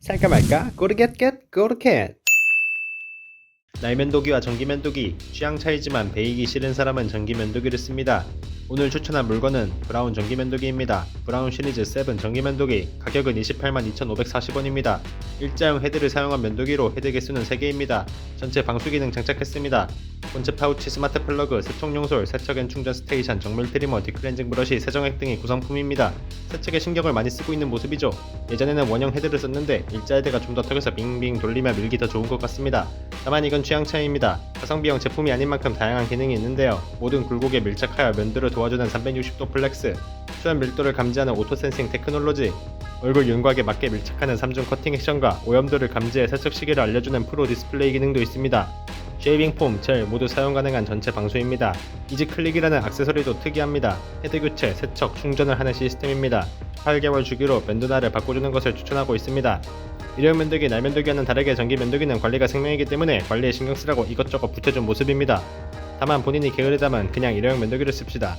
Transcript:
살까 말까? 꼬르겟겟 꼬르켓 날면도기와 전기면도기 취향 차이지만 베이기 싫은 사람은 전기면도기를 씁니다. 오늘 추천한 물건은 브라운 전기면도기입니다. 브라운 시리즈 7 전기면도기 가격은 28만 2,540원입니다. 일자형 헤드를 사용한 면도기로 헤드 개수는 3개입니다. 전체 방수 기능 장착했습니다. 본체 파우치 스마트 플러그, 세척 용솔, 세척 앤 충전 스테이션, 정밀 트리머, 디클렌징 브러쉬, 세정액 등이 구성품입니다. 세척에 신경을 많이 쓰고 있는 모습이죠. 예전에는 원형 헤드를 썼는데 일자 헤드가 좀 더 턱에서 빙빙 돌리며 밀기 더 좋은 것 같습니다. 다만 이건 취향 차이입니다. 가성비형 제품이 아닌 만큼 다양한 기능이 있는데요. 모든 굴곡에 밀착하여 면도를 도와주는 360도 플렉스, 수연 밀도를 감지하는 오토 센싱 테크놀로지, 얼굴 윤곽에 맞게 밀착하는 3중 커팅 액션과 오염도를 감지해 세척 시기를 알려주는 프로 디스플레이 기능도 있습니다. 쉐이빙 폼, 젤 모두 사용 가능한 전체 방수입니다. 이지 클릭이라는 액세서리도 특이합니다. 헤드 교체, 세척, 충전을 하는 시스템입니다. 8개월 주기로 면도날을 바꿔주는 것을 추천하고 있습니다. 일회용 면도기, 날 면도기와는 다르게 전기 면도기는 관리가 생명이기 때문에 관리에 신경 쓰라고 이것저것 붙여준 모습입니다. 다만 본인이 게으르다면 그냥 일회용 면도기를 씁시다.